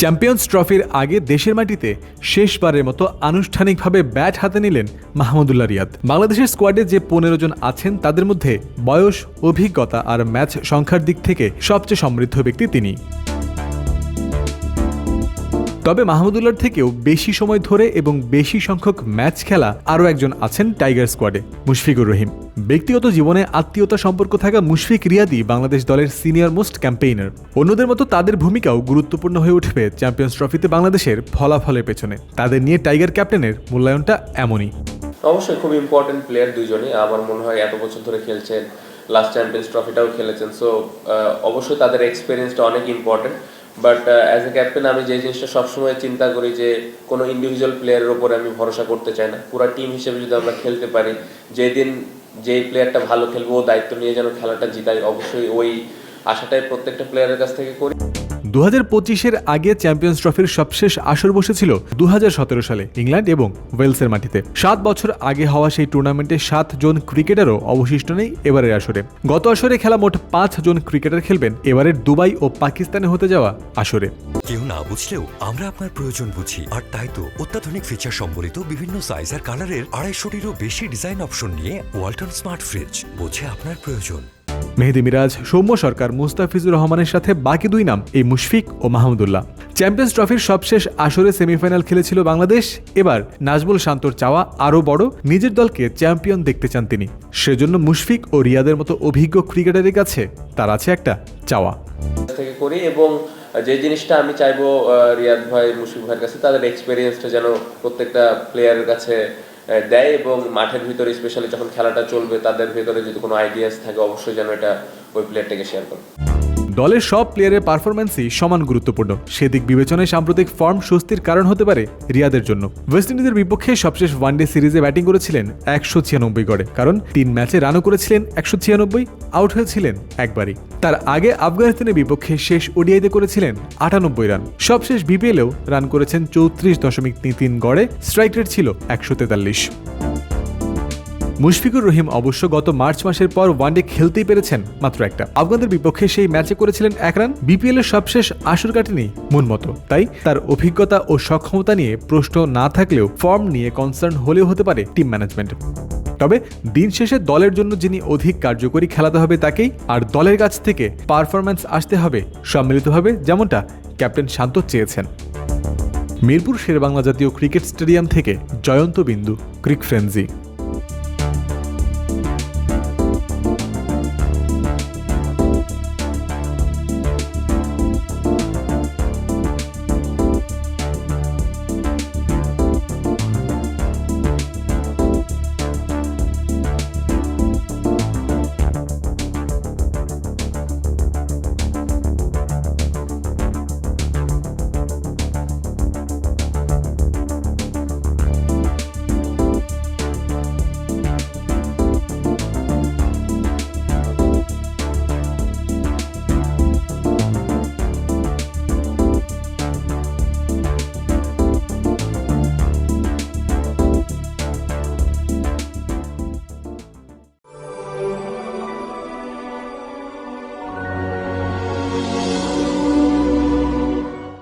Champions ট্রফির আগে দেশের মাটিতে শেষবারের মতো আনুষ্ঠানিকভাবে ব্যাট হাতে নিলেন মাহমুদুল্লাহ রিয়াদ। বাংলাদেশের স্কোয়াডে যে পনেরো জন আছেন, তাদের মধ্যে বয়স, অভিজ্ঞতা আর ম্যাচ সংখ্যার দিক থেকে সবচেয়ে সমৃদ্ধ ব্যক্তি তিনি। তবে মাহমুদুল্লাহর থেকেও বেশি সময় ধরে এবং বেশি সংখ্যক ম্যাচ খেলা আরও একজন আছেন টাইগার স্কোয়াডে, মুশফিকুর রহিম। ব্যক্তিগত জীবনে আত্মীয়তা সম্পর্ক থাকা মুশফিক রিয়াদি বাংলাদেশ দলের সিনিয়র মোস্ট ক্যাম্পেইনার। অন্যদের মতো তাদের ভূমিকাও গুরুত্বপূর্ণ হয়ে উঠবে চ্যাম্পিয়ন্স ট্রফিতে বাংলাদেশের ফলাফলের পেছনে। তাদের নিয়ে টাইগার ক্যাপ্টেনের মূল্যায়নটা এমনই। অবশ্যই খুব ইম্পর্টেন্ট প্লেয়ার দুইজনই আমার মনে হয় এত বছর ধরে খেলছেন লাস্ট চ্যাম্পিয়ন্স ট্রফিটাও খেলেছেন। সো অবশ্যই তাদের এক্সপিরিয়েন্সটা অনেক important but as a captain আমি যে জিনিসটা সবসময় চিন্তা করি যে কোনো ইন্ডিভিজুয়াল প্লেয়ারের ওপরে আমি ভরসা করতে চাই না। পুরো টিম হিসেবে যদি আমরা খেলতে পারি, যেদিন যেই প্লেয়ারটা ভালো খেলব, ও দায়িত্ব নিয়ে যেন খেলাটা জিতাই অবশ্যই ওই আশাটাই প্রত্যেকটা প্লেয়ারের কাছ থেকে করি। দু হাজার পঁচিশের আগে চ্যাম্পিয়ন্স ট্রফির সবশেষ আসর বসেছিল দুহাজার সতেরো সালে ইংল্যান্ড এবং ওয়েলসের মাটিতে। সাত বছর আগে হওয়া সেই টুর্নামেন্টে সাত জন ক্রিকেটারও অবশিষ্ট নেই এবারের আসরে। গত আসরে খেলা মোট পাঁচ জন ক্রিকেটার খেলবেন এবারের দুবাই ও পাকিস্তানে হতে যাওয়া আসরে। কেউ না বুঝলেও আমরা আপনার প্রয়োজন বুঝি। আর তাই তো অত্যাধুনিক ফিচার সম্বলিত বিভিন্ন সাইজ আর কালারের আড়াইশোটিরও বেশি ডিজাইন অপশন নিয়ে ওয়ালটন স্মার্ট ফ্রিজ বোঝে আপনার প্রয়োজন। মেহেদি মিরাজ, সৌম্য সরকার, মুস্তাফিজুর রহমানের সাথে বাকি দুই নাম, এই মুশফিক ও মাহমুদুল্লাহ। চ্যাম্পিয়ন্স ট্রফির সবশেষ আসরে সেমিফাইনাল খেলেছিল বাংলাদেশ। এবার নাজমুল শান্তর চাওয়া আরও বড়, নিজের দলকে চ্যাম্পিয়ন দেখতে চান তিনি। সেজন্য মুশফিক ও রিয়াদের মতো অভিজ্ঞ ক্রিকেটারের কাছে তার আছে একটা চাওয়া। থেকে করি এবং যে জিনিসটা আমি চাইব রিয়াদ ভাই, মুশফিক ভাইয়ের কাছে, তাদের এক্সপিরিয়েন্সটা যেন প্রত্যেকটা প্লেয়ারের কাছে দেয় এবং মাঠের ভিতরে স্পেশালি যখন খেলাটা চলবে, তাদের ভিতরে যদি কোনো আইডিয়াস থাকে, অবশ্যই যেন এটা ওই প্লেয়ারটাকে শেয়ার করে। দলের সব প্লেয়ারের পারফরম্যান্সই সমান গুরুত্বপূর্ণ। সেদিক বিবেচনায় সাম্প্রতিক ফর্ম স্বস্তির কারণ হতে পারে রিয়াদের জন্য। ওয়েস্ট ইন্ডিজের বিপক্ষে সবশেষ ওয়ানডে সিরিজে ব্যাটিং করেছিলেন একশো ছিয়ানব্বই গড়ে, কারণ তিন ম্যাচে রানও করেছিলেন একশো ছিয়ানব্বই আউট হয়েছিলেন একবারই। তার আগে আফগানিস্তানের বিপক্ষে শেষ ওডিআইতে করেছিলেন আটানব্বই রান সবশেষ বিপিএলেও রান করেছেন চৌত্রিশ দশমিক তিন তিন গড়ে স্ট্রাইক রেট ছিল একশো তেতাল্লিশ। মুশফিকুর রহিম অবশ্য গত মার্চ মাসের পর ওয়ানডে খেলতেই পেরেছেন মাত্র একটা। আফগানদের বিপক্ষে সেই ম্যাচে করেছিলেন এক রান বিপিএল এর সবশেষ আসর কাটেনি মন মতো। তাই তার অভিজ্ঞতা ও সক্ষমতা নিয়ে প্রশ্ন না থাকলেও ফর্ম নিয়ে কনসার্ন হলেও হতে পারে টিম ম্যানেজমেন্ট তবে দিন শেষে দলের জন্য যিনি অধিক কার্যকরী খেলাতে হবে তাকেই আর দলের কাছ থেকে পারফরম্যান্স আসতে হবে, সম্মিলিতভাবে যেমনটা ক্যাপ্টেন শান্ত চেয়েছেন। মিরপুর শেরবাংলা জাতীয় ক্রিকেট স্টেডিয়াম থেকে জয়ন্ত বিন্দু, ক্রিক ফ্রেন্সি।